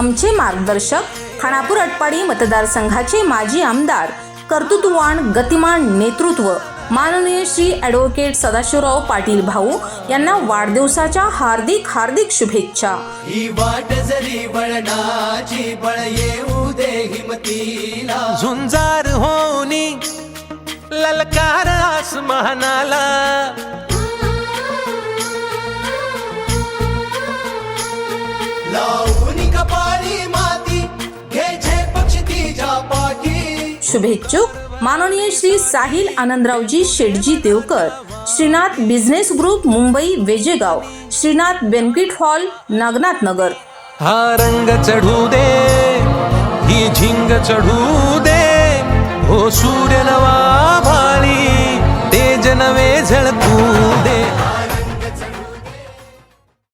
आमचे मार्गदर्शक खानापूर अटपाडी मतदारसंघाचे माजी आमदार कर्तृत्ववान गतिमान नेतृत्व. माननीय श्री ॲडव्होकेट सदाशिवराव पाटील भाऊ यांना वाढदिवसाच्या हार्दिक हार्दिक शुभेच्छा. ही वाट जरी वळणाची बळ येऊ दे हिमतीला. झुंजार होनी ललकार आसमानाला. शुभेच्छुक। माननीय Shri Sahil Anandraoji Shetji Devkar Shrinath business group Mumbai Vejegaon Shrinath banquet hall Nagnath Nagar. हा रंग चढू दे ही झिंग चढू दे हो सूर्य नवा भाळी तेज नवे दे